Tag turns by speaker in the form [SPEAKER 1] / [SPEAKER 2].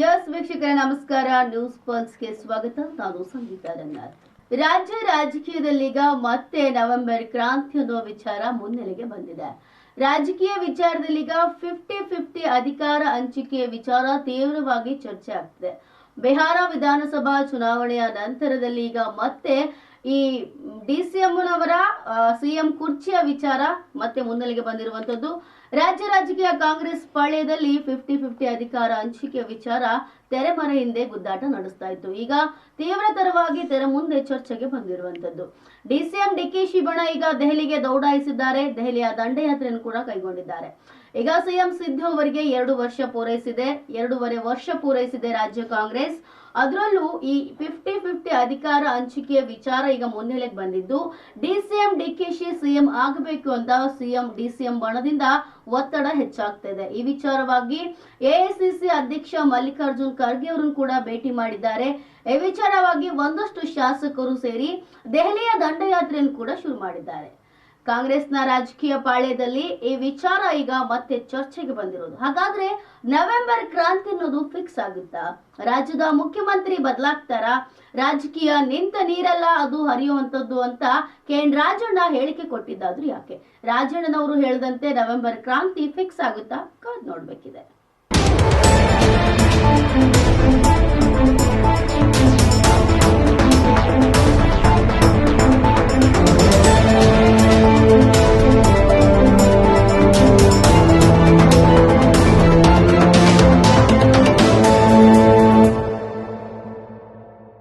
[SPEAKER 1] Yes ವೀಕ್ಷಕರ, ನಮಸ್ಕಾರ. News ಪಲ್ಸ್ಗೆ ಸ್ವಾಗತ. ನಾನು ಸಂಗೀತ ರಂಗನಾಥ್. ರಾಜ್ಯ ರಾಜಕೀಯದಲ್ಲೀಗ ಮತ್ತೆ ನವೆಂಬರ್ ಕ್ರಾಂತಿ ಅನ್ನೋ ವಿಚಾರ ಮುನ್ನೆಲೆಗೆ ಬಂದಿದೆ. ರಾಜಕೀಯ ವಿಚಾರದಲ್ಲೀಗ ಫಿಫ್ಟಿ ಫಿಫ್ಟಿ ಅಧಿಕಾರ ಹಂಚಿಕೆಯ ವಿಚಾರ ತೀವ್ರವಾಗಿ ಚರ್ಚೆ ಆಗ್ತಿದೆ. ಬಿಹಾರ ವಿಧಾನಸಭಾ ಚುನಾವಣೆಯ ನಂತರದಲ್ಲಿ ಈಗ ಮತ್ತೆ ಈ ಡಿ ಸಿ ನವರ ಸಿಎಂ ಕುರ್ಚಿಯ ವಿಚಾರ ಮತ್ತೆ ಮುನ್ನೆಲೆಗೆ ಬಂದಿರುವಂತದ್ದು ರಾಜ್ಯ ರಾಜಕೀಯ ಕಾಂಗ್ರೆಸ್ ಪಾಳ್ಯದಲ್ಲಿ ಫಿಫ್ಟಿ ಫಿಫ್ಟಿ ಅಧಿಕಾರ ಹಂಚಿಕೆ ವಿಚಾರ ತೆರೆಮರೆ ಹಿಂದೆ ಗುದ್ದಾಟ ನಡೆಸ್ತಾ ಇತ್ತು. ಈಗ ತೀವ್ರತರವಾಗಿ ತೆರೆ ಮುಂದೆ ಚರ್ಚೆಗೆ ಬಂದಿರುವಂತದ್ದು ಡಿಸಿಎಂ ಡಿಕೆ ಶಿವಣ್ಣ ಈಗ ದೆಹಲಿಗೆ ದೌಡಾಯಿಸಿದ್ದಾರೆ. ದೆಹಲಿಯ ದಂಡಯಾತ್ರೆಯನ್ನು ಕೂಡ ಕೈಗೊಂಡಿದ್ದಾರೆ. ಈಗ ಸಿಎಂ ಸಿದ್ದು ಅವರಿಗೆ ಎರಡು ವರ್ಷ ಪೂರೈಸಿದೆ. ಎರಡೂವರೆ ವರ್ಷ ಪೂರೈಸಿದೆ ರಾಜ್ಯ ಕಾಂಗ್ರೆಸ್. ಅದರಲ್ಲೂ ಈ ಫಿಫ್ಟಿ ಫಿಫ್ಟಿ ಅಧಿಕಾರ ಹಂಚಿಕೆಯ ವಿಚಾರ ಈಗ ಮುನ್ನೆಲೆಗೆ ಬಂದಿದ್ದು ಡಿಸಿಎಂ ಡಿಕೆಶಿ ಸಿಎಂ ಆಗಬೇಕು ಅಂತ ಸಿಎಂ ಡಿಸಿಎಂ ಬಣದಿಂದ ಒತ್ತಡ ಹೆಚ್ಚಾಗ್ತಿದೆ. ಈ ವಿಚಾರವಾಗಿ ಎಐಸಿಸಿ ಅಧ್ಯಕ್ಷ ಮಲ್ಲಿಕಾರ್ಜುನ್ ಖರ್ಗೆ ಅವರನ್ನು ಕೂಡ ಭೇಟಿ ಮಾಡಿದ್ದಾರೆ. ಈ ವಿಚಾರವಾಗಿ ಒಂದಷ್ಟು ಶಾಸಕರು ಸೇರಿ ದೆಹಲಿಯ ದಂಡಯಾತ್ರೆಯನ್ನು ಕೂಡ ಶುರು ಮಾಡಿದ್ದಾರೆ. ಕಾಂಗ್ರೆಸ್ನ ರಾಜಕೀಯ ಪಾಳ್ಯದಲ್ಲಿ ಈ ವಿಚಾರ ಈಗ ಮತ್ತೆ ಚರ್ಚೆಗೆ ಬಂದಿರೋದು. ಹಾಗಾದ್ರೆ ನವೆಂಬರ್ ಕ್ರಾಂತಿ ಫಿಕ್ಸ್ ಆಗುತ್ತಾ ರಾಜ್ಯದ ಮುಖ್ಯಮಂತ್ರಿ ಬದಲಾಗ್ತಾರ. ರಾಜಕೀಯ ನಿಂತ ನೀರಲ್ಲ, ಅದು ಹರಿಯುವಂಥದ್ದು ಅಂತ ಕೆ ಎನ್ ರಾಜಣ್ಣ ಹೇಳಿಕೆ ಕೊಟ್ಟಿದ್ದಾದ್ರೂ ಯಾಕೆ? ರಾಜಣ್ಣನವರು ಹೇಳಿದಂತೆ ನವೆಂಬರ್ ಕ್ರಾಂತಿ ಫಿಕ್ಸ್ ಆಗುತ್ತಾ? ಕಾದ್ ನೋಡ್ಬೇಕಿದೆ.